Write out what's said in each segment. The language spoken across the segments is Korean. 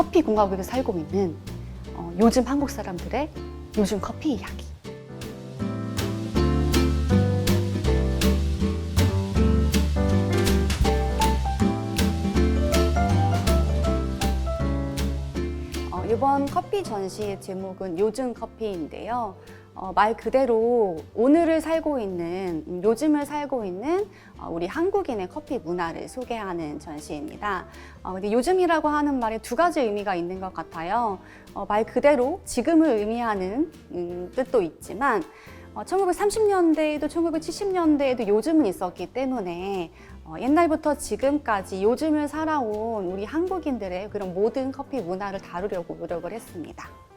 커피 공화국에 살고 있는 어, 요즘 한국 사람들의 요즘 커피 이야기. 어, 이번 커피 전시의 제목은 요즘 커피인데요. 어, 말 그대로 오늘을 살고 있는, 음, 요즘을 살고 있는 어, 우리 한국인의 커피 문화를 소개하는 전시입니다. 어, 근데 요즘이라고 하는 말에 두 가지 의미가 있는 것 같아요. 어, 말 그대로 지금을 의미하는 음, 뜻도 있지만, 어, 1930년대에도 1970년대에도 요즘은 있었기 때문에 어, 옛날부터 지금까지 요즘을 살아온 우리 한국인들의 그런 모든 커피 문화를 다루려고 노력을 했습니다.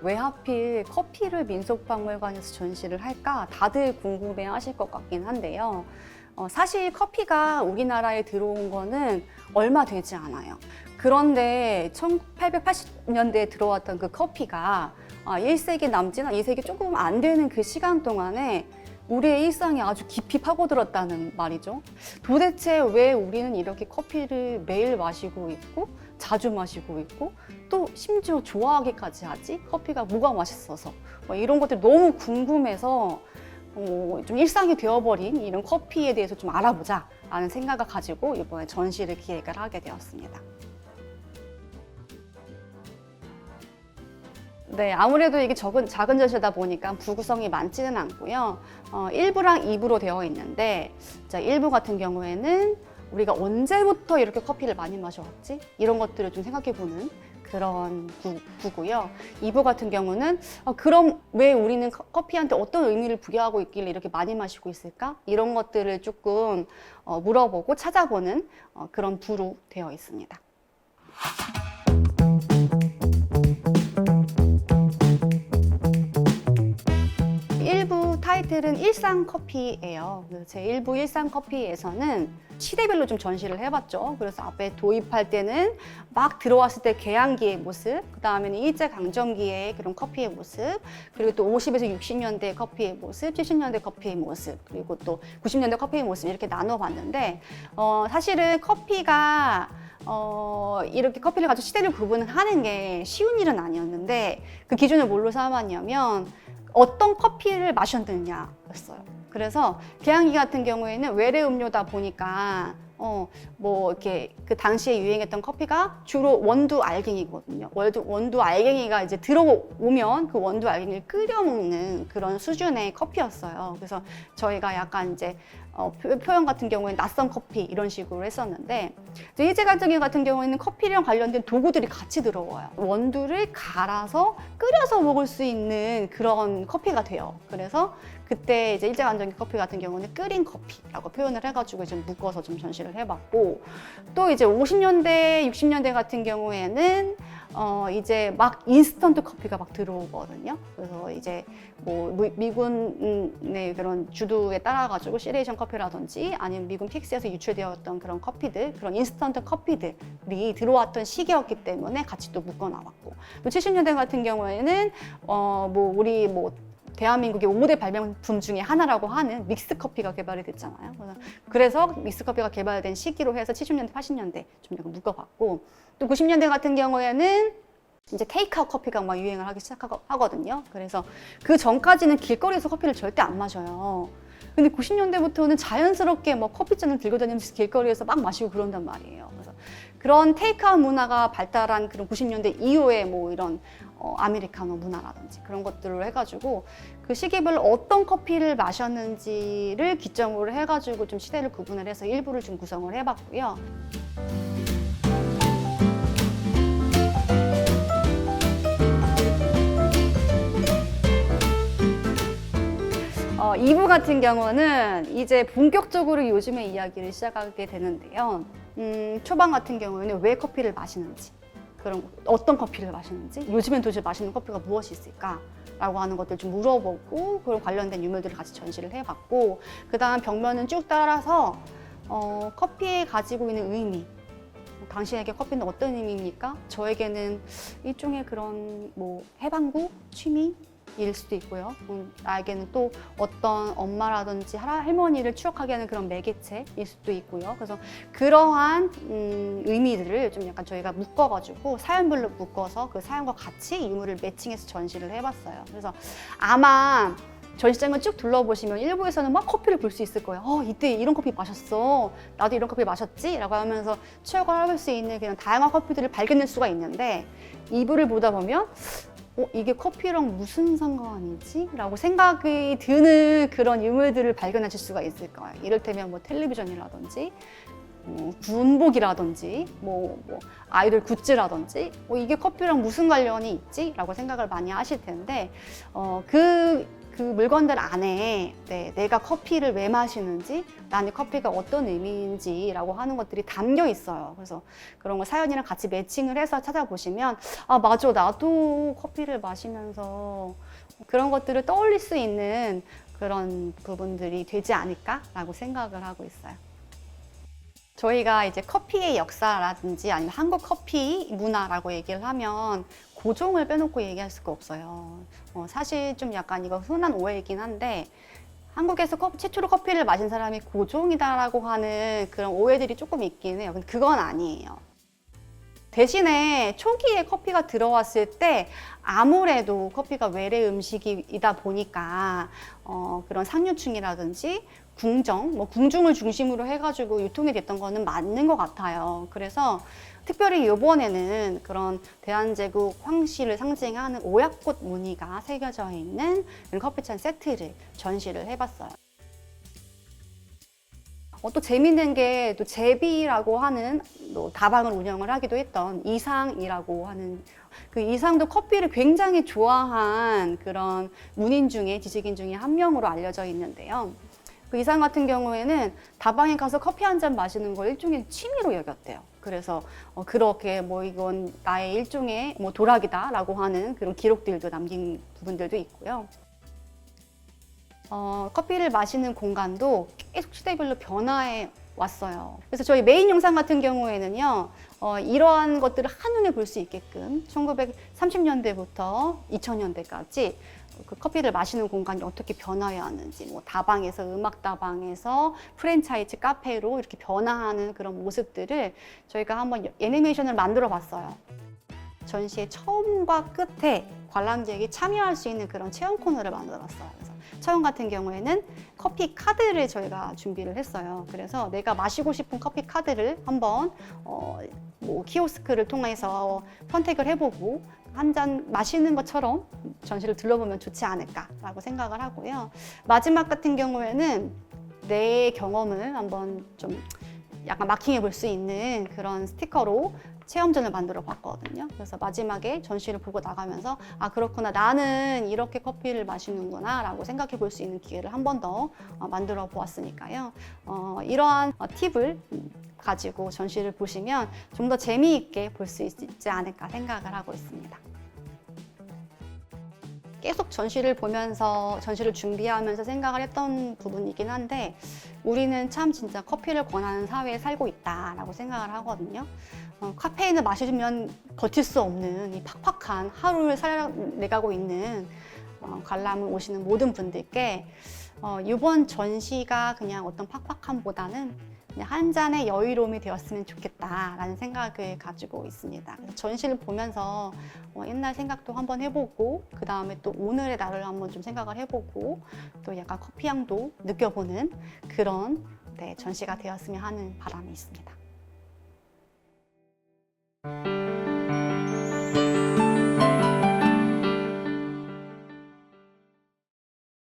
왜 하필 커피를 민속박물관에서 전시를 할까? 다들 궁금해 하실 것 같긴 한데요. 어, 사실 커피가 우리나라에 들어온 거는 얼마 되지 않아요. 그런데 1880년대에 들어왔던 그 커피가 아, 1세기 남지나 2세기 조금 안 되는 그 시간 동안에 우리의 일상에 아주 깊이 파고들었다는 말이죠. 도대체 왜 우리는 이렇게 커피를 매일 마시고 있고 자주 마시고 있고 또 심지어 좋아하기까지 하지? 커피가 뭐가 맛있어서 뭐 이런 것들이 너무 궁금해서 어, 좀 일상이 되어버린 이런 커피에 대해서 좀 알아보자 라는 생각을 가지고 이번에 전시를 기획을 하게 되었습니다. 네, 아무래도 이게 적은, 작은 전시다 보니까 부구성이 많지는 않고요. 어, 1부랑 2부로 되어 있는데, 자, 1부 같은 경우에는 우리가 언제부터 이렇게 커피를 많이 마셔왔지? 이런 것들을 좀 생각해 보는 그런 부, 부고요. 2부 같은 경우는 어, 그럼 왜 우리는 커- 커피한테 어떤 의미를 부여하고 있길래 이렇게 많이 마시고 있을까? 이런 것들을 조금 어, 물어보고 찾아보는 어, 그런 부로 되어 있습니다. 타이틀은 일상 커피예요. 제 일부 일상 커피에서는 시대별로 좀 전시를 해봤죠. 그래서 앞에 도입할 때는 막 들어왔을 때 개항기의 모습, 그 다음에는 일제 강점기의 그런 커피의 모습, 그리고 또 50에서 60년대 커피의 모습, 70년대 커피의 모습, 그리고 또 90년대 커피의 모습 이렇게 나눠봤는데 어, 사실은 커피가 어, 이렇게 커피를 가지고 시대를 구분하는 게 쉬운 일은 아니었는데 그 기준을 뭘로 삼았냐면 어떤 커피를 마셨느냐였어요. 그래서 개항기 같은 경우에는 외래 음료다 보니까 어, 뭐 이렇게 그 당시에 유행했던 커피가 주로 원두 알갱이거든요. 원두, 원두 알갱이가 이제 들어오면 그 원두 알갱이를 끓여 먹는 그런 수준의 커피였어요. 그래서 저희가 약간 이제 어, 표- 표현 같은 경우에는 낯선 커피 이런 식으로 했었는데 이제 일제강점기 같은 경우에는 커피랑 관련된 도구들이 같이 들어와요. 원두를 갈아서 끓여서 먹을 수 있는 그런 커피가 돼요. 그래서 그때 이제 일제강점기 커피 같은 경우는 끓인 커피라고 표현을 해가지고 좀 묶어서 좀 전시를 해봤고 또 이제 50년대, 60년대 같은 경우에는 어 이제 막 인스턴트 커피가 막 들어오거든요. 그래서 이제 뭐 미- 미군의 그런 주도에 따라가지고 시레이션 커피라든지 아니면 미군 픽스에서 유출되었던 그런 커피들, 그런 인스턴트 커피들이 들어왔던 시기였기 때문에 같이 또 묶어 나왔고 또 70년대 같은 경우에는 어 뭐 우리 뭐 대한민국의 5대 발명품 중에 하나라고 하는 믹스 커피가 개발이 됐잖아요. 그래서- 그래서 믹스 커피가 개발된 시기로 해서 70년대, 80년대 좀 약간 묶어봤고 또 90년대 같은 경우에는 이제 테이크아웃 커피가 막 유행을 하기 시작하거든요. 그래서 그 전까지는 길거리에서 커피를 절대 안 마셔요. 근데 90년대부터는 자연스럽게 뭐 커피잔을 들고 다니면서 길거리에서 막 마시고 그런단 말이에요. 그런 테이크아웃 문화가 발달한 그런 90년대 이후에 뭐 이런 어, 아메리카노 문화라든지 그런 것들을 해가지고 그 시기별로 어떤 커피를 마셨는지를 기점으로 해가지고 좀 시대를 구분을 해서 일부를 좀 구성을 해봤고요. 어, 2부 같은 경우는 이제 본격적으로 요즘의 이야기를 시작하게 되는데요. 음, 초반 같은 경우에는 왜 커피를 마시는지, 그런 거, 어떤 커피를 마시는지, 요즘엔 도대체 마시는 커피가 무엇이 있을까? 라고 하는 것들 좀 물어보고, 그런 관련된 유물들을 같이 전시를 해봤고, 그 다음 벽면은 쭉 따라서, 어, 커피에 가지고 있는 의미, 당신에게 커피는 어떤 의미입니까? 저에게는 일종의 그런 뭐 해방구, 취미, 일 수도 있고요. 음, 나에게는 또 어떤 엄마라든지 할- 할머니를 추억하게 하는 그런 매개체일 수도 있고요. 그래서 그러한 음, 의미들을 좀 약간 저희가 묶어가지고 사연별로 묶어서 그 사연과 같이 유물을 매칭해서 전시를 해봤어요. 그래서 아마 전시장을 쭉 둘러보시면 일부에서는 막 커피를 볼 수 있을 거예요. 어, 이때 이런 커피 마셨어. 나도 이런 커피 마셨지? 라고 하면서 추억을 할수 있는 그냥 다양한 커피들을 발견할 수가 있는데 2부를 보다 보면 어, 이게 커피랑 무슨 상관이지? 라고 생각이 드는 그런 유물들을 발견하실 수가 있을 거예요. 이를테면 뭐 텔레비전이라든지 뭐 군복이라든지 뭐, 뭐 아이돌 굿즈라든지 뭐 이게 커피랑 무슨 관련이 있지? 라고 생각을 많이 하실 텐데 어, 그, 그 물건들 안에 네, 내가 커피를 왜 마시는지 나는 커피가 어떤 의미인지라고 하는 것들이 담겨 있어요. 그래서 그런 거 사연이랑 같이 매칭을 해서 찾아보시면 아 맞아 나도 커피를 마시면서 그런 것들을 떠올릴 수 있는 그런 부분들이 되지 않을까라고 생각을 하고 있어요. 저희가 이제 커피의 역사라든지 아니면 한국 커피 문화라고 얘기를 하면 고종을 빼놓고 얘기할 수가 없어요. 어, 사실 좀 약간 이거 흔한 오해이긴 한데 한국에서 커- 최초로 커피를 마신 사람이 고종이다라고 하는 그런 오해들이 조금 있긴 해요. 근데 그건 아니에요. 대신에 초기에 커피가 들어왔을 때 아무래도 커피가 외래 음식이다 보니까 어, 그런 상류층이라든지 궁정, 뭐 궁중을 중심으로 해가지고 유통이 됐던 거는 맞는 것 같아요. 그래서 특별히 이번에는 그런 대한제국 황실을 상징하는 오약꽃 무늬가 새겨져 있는 커피찬 세트를 전시를 해봤어요. 어, 또 재밌는 게 또 제비라고 하는 또 다방을 운영을 하기도 했던 이상이라고 하는 그 이상도 커피를 굉장히 좋아한 그런 문인 중에 지식인 중에 한 명으로 알려져 있는데요. 그 이상 같은 경우에는 다방에 가서 커피 한 잔 마시는 걸 일종의 취미로 여겼대요. 그래서 어, 그렇게 뭐 이건 나의 일종의 뭐 도락이다라고 하는 그런 기록들도 남긴 부분들도 있고요. 어, 커피를 마시는 공간도 계속 시대별로 변화해 왔어요. 그래서 저희 메인 영상 같은 경우에는요, 어, 이러한 것들을 한눈에 볼 수 있게끔 1930년대부터 2000년대까지 그 커피를 마시는 공간이 어떻게 변화해 왔는지, 뭐 다방에서 음악 다방에서 프랜차이즈 카페로 이렇게 변화하는 그런 모습들을 저희가 한번 애니메이션을 만들어 봤어요. 전시의 처음과 끝에 관람객이 참여할 수 있는 그런 체험 코너를 만들어 봤어요. 그래서 처음 같은 경우에는 커피 카드를 저희가 준비를 했어요. 그래서 내가 마시고 싶은 커피 카드를 한번 어, 뭐 키오스크를 통해서 선택을 해보고 한 잔 마시는 것처럼 전시를 둘러보면 좋지 않을까라고 생각을 하고요. 마지막 같은 경우에는 내 경험을 한번 좀 약간 마킹해 볼 수 있는 그런 스티커로 체험전을 만들어 봤거든요. 그래서 마지막에 전시를 보고 나가면서 아 그렇구나 나는 이렇게 커피를 마시는구나 라고 생각해 볼 수 있는 기회를 한 번 더 만들어 보았으니까요. 어, 이러한 어, 팁을 가지고 전시를 보시면 좀 더 재미있게 볼 수 있지 않을까 생각을 하고 있습니다. 계속 전시를 보면서 전시를 준비하면서 생각을 했던 부분이긴 한데 우리는 참 진짜 커피를 권하는 사회에 살고 있다라고 생각을 하거든요. 어, 카페인을 마시면 버틸 수 없는 이 팍팍한 하루를 살아내가고 있는 어, 관람을 오시는 모든 분들께 어, 이번 전시가 그냥 어떤 팍팍함보다는 한 잔의 여유로움이 되었으면 좋겠다라는 생각을 가지고 있습니다. 전시를 보면서 어, 옛날 생각도 한번 해보고 그 다음에 또 오늘의 나를 한번 좀 생각을 해보고 또 약간 커피 향도 느껴보는 그런 네, 전시가 되었으면 하는 바람이 있습니다.